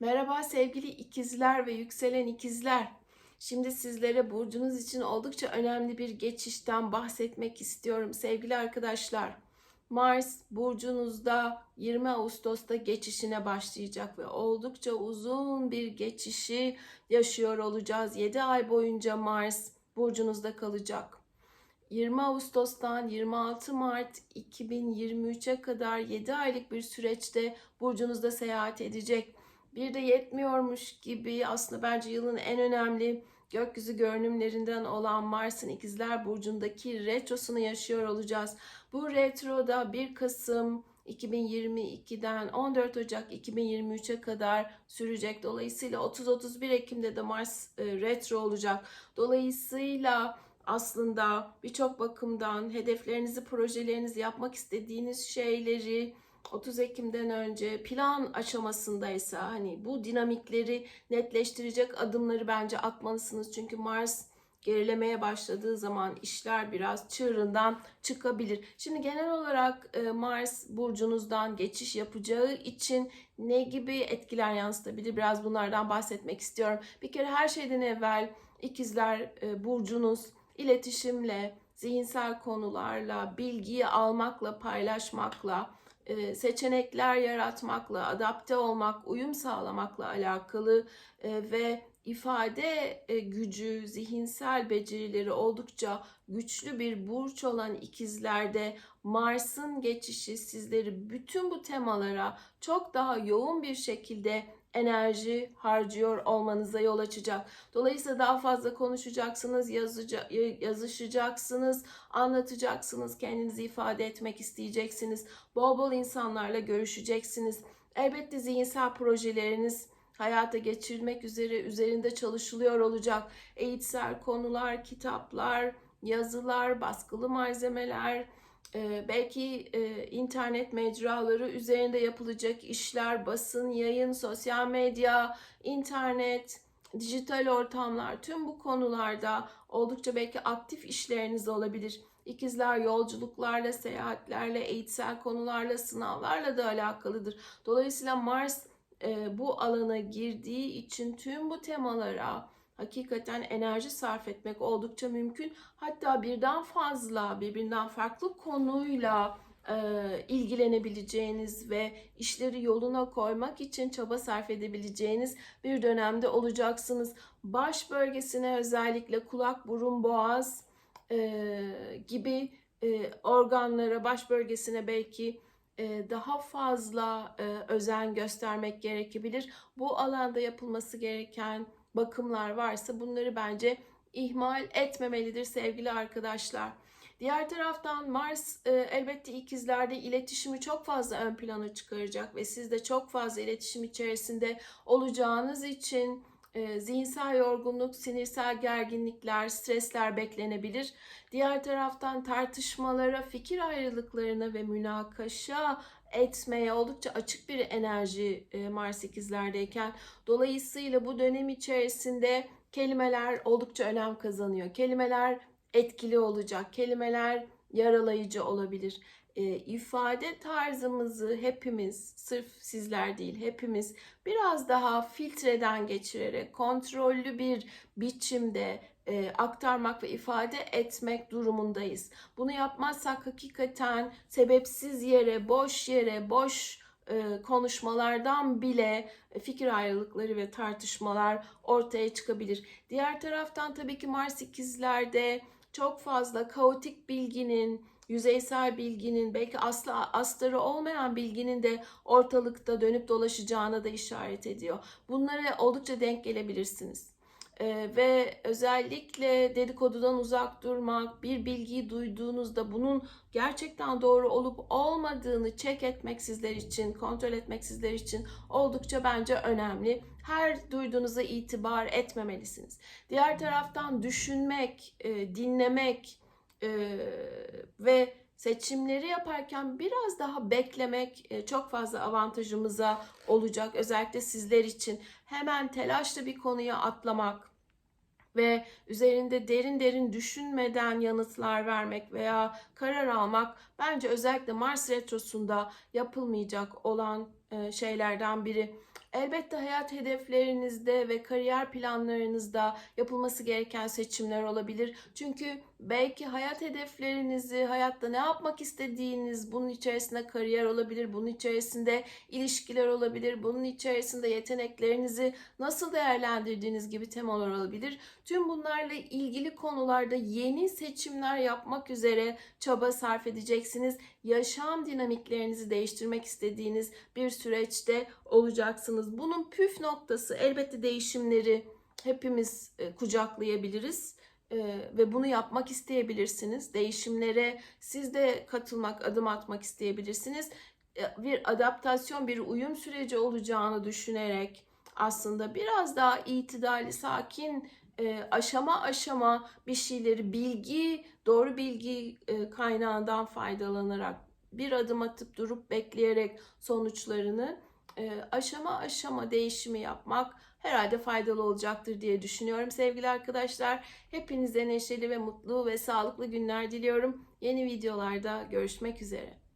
Merhaba sevgili ikizler ve yükselen ikizler. Şimdi sizlere burcunuz için oldukça önemli bir geçişten bahsetmek istiyorum sevgili arkadaşlar. Mars burcunuzda 20 Ağustos'ta geçişine başlayacak ve oldukça uzun bir geçişi yaşıyor olacağız. 7 ay boyunca Mars burcunuzda kalacak. 20 Ağustos'tan 26 Mart 2023'e kadar 7 aylık bir süreçte burcunuzda seyahat edecek. Bir de yetmiyormuş gibi aslında bence yılın en önemli gökyüzü görünümlerinden olan Mars'ın ikizler burcundaki retrosunu yaşıyor olacağız. Bu retroda 1 Kasım 2022'den 14 Ocak 2023'e kadar sürecek. Dolayısıyla 30-31 Ekim'de de Mars e, retro olacak. Dolayısıyla aslında birçok bakımdan hedeflerinizi, projelerinizi, yapmak istediğiniz şeyleri 30 Ekim'den önce plan aşamasındaysa hani bu dinamikleri netleştirecek adımları bence atmalısınız. Çünkü Mars gerilemeye başladığı zaman işler biraz çığırından çıkabilir. Şimdi genel olarak e, Mars burcunuzdan geçiş yapacağı için ne gibi etkiler yansıtabilir? Biraz bunlardan bahsetmek istiyorum. Bir kere her şeyden evvel ikizler e, burcunuz iletişimle, zihinsel konularla, bilgiyi almakla, paylaşmakla, seçenekler yaratmakla, adapte olmak, uyum sağlamakla alakalı e, ve ifade e, gücü, zihinsel becerileri oldukça güçlü bir burç olan ikizlerde Mars'ın geçişi sizleri bütün bu temalara çok daha yoğun bir şekilde enerji harcıyor olmanıza yol açacak. Dolayısıyla daha fazla konuşacaksınız, yazıca, yazışacaksınız, anlatacaksınız, kendinizi ifade etmek isteyeceksiniz. Bol bol insanlarla görüşeceksiniz. Elbette zihinsel projeleriniz hayata geçirmek üzere üzerinde çalışılıyor olacak. Eğitsel konular, kitaplar, yazılar, baskılı malzemeler, belki e, internet mecraları üzerinde yapılacak işler, basın, yayın, sosyal medya, internet, dijital ortamlar tüm bu konularda oldukça belki aktif işleriniz olabilir. İkizler yolculuklarla, seyahatlerle, eğitsel konularla, sınavlarla da alakalıdır. Dolayısıyla Mars e, bu alana girdiği için tüm bu temalara hakikaten enerji sarf etmek oldukça mümkün. Hatta birden fazla, birbirinden farklı konuyla e, ilgilenebileceğiniz ve işleri yoluna koymak için çaba sarf edebileceğiniz bir dönemde olacaksınız. Baş bölgesine özellikle kulak, burun, boğaz e, gibi e, organlara, baş bölgesine belki daha fazla özen göstermek gerekebilir. Bu alanda yapılması gereken bakımlar varsa bunları bence ihmal etmemelidir sevgili arkadaşlar. Diğer taraftan Mars e, elbette ikizlerde iletişimi çok fazla ön plana çıkaracak ve siz de çok fazla iletişim içerisinde olacağınız için e, zihinsel yorgunluk, sinirsel gerginlikler, stresler beklenebilir. Diğer taraftan tartışmalara, fikir ayrılıklarına ve münakaşa etmeye oldukça açık bir enerji e, Mars ikizlerdeyken dolayısıyla bu dönem içerisinde kelimeler oldukça önem kazanıyor. Kelimeler etkili olacak. Kelimeler yaralayıcı olabilir. E, ifade tarzımızı hepimiz, sırf sizler değil hepimiz biraz daha filtreden geçirerek kontrollü bir biçimde e, aktarmak ve ifade etmek durumundayız. Bunu yapmazsak hakikaten sebepsiz yere, boş yere, boş e, konuşmalardan bile fikir ayrılıkları ve tartışmalar ortaya çıkabilir. Diğer taraftan tabii ki Mars ikizlerde çok fazla kaotik bilginin, yüzeysel bilginin, belki aslı astarı olmayan bilginin de ortalıkta dönüp dolaşacağına da işaret ediyor. Bunlara oldukça denk gelebilirsiniz. Ee, ve özellikle dedikodudan uzak durmak, bir bilgiyi duyduğunuzda bunun gerçekten doğru olup olmadığını çek etmek sizler için, kontrol etmek sizler için oldukça bence önemli. Her duyduğunuza itibar etmemelisiniz. Diğer taraftan düşünmek, e, dinlemek e, ve seçimleri yaparken biraz daha beklemek e, çok fazla avantajımıza olacak. Özellikle sizler için hemen telaşla bir konuya atlamak ve üzerinde derin derin düşünmeden yanıtlar vermek veya karar almak bence özellikle Mars retrosunda yapılmayacak olan e, şeylerden biri. Elbette hayat hedeflerinizde ve kariyer planlarınızda yapılması gereken seçimler olabilir. Çünkü belki hayat hedeflerinizi, hayatta ne yapmak istediğiniz, bunun içerisinde kariyer olabilir, bunun içerisinde ilişkiler olabilir, bunun içerisinde yeteneklerinizi nasıl değerlendirdiğiniz gibi temalar olabilir. Tüm bunlarla ilgili konularda yeni seçimler yapmak üzere çaba sarf edeceksiniz. Yaşam dinamiklerinizi değiştirmek istediğiniz bir süreçte olacaksınız. Bunun püf noktası elbette değişimleri hepimiz e, kucaklayabiliriz e, ve bunu yapmak isteyebilirsiniz. Değişimlere siz de katılmak, adım atmak isteyebilirsiniz. E, Bir adaptasyon, bir uyum süreci olacağını düşünerek aslında biraz daha itidalli, sakin, e, aşama aşama bir şeyleri bilgi, doğru bilgi e, kaynağından faydalanarak bir adım atıp durup bekleyerek sonuçlarını e, aşama aşama değişimi yapmak herhalde faydalı olacaktır diye düşünüyorum sevgili arkadaşlar. Hepinize neşeli ve mutlu ve sağlıklı günler diliyorum. Yeni videolarda görüşmek üzere.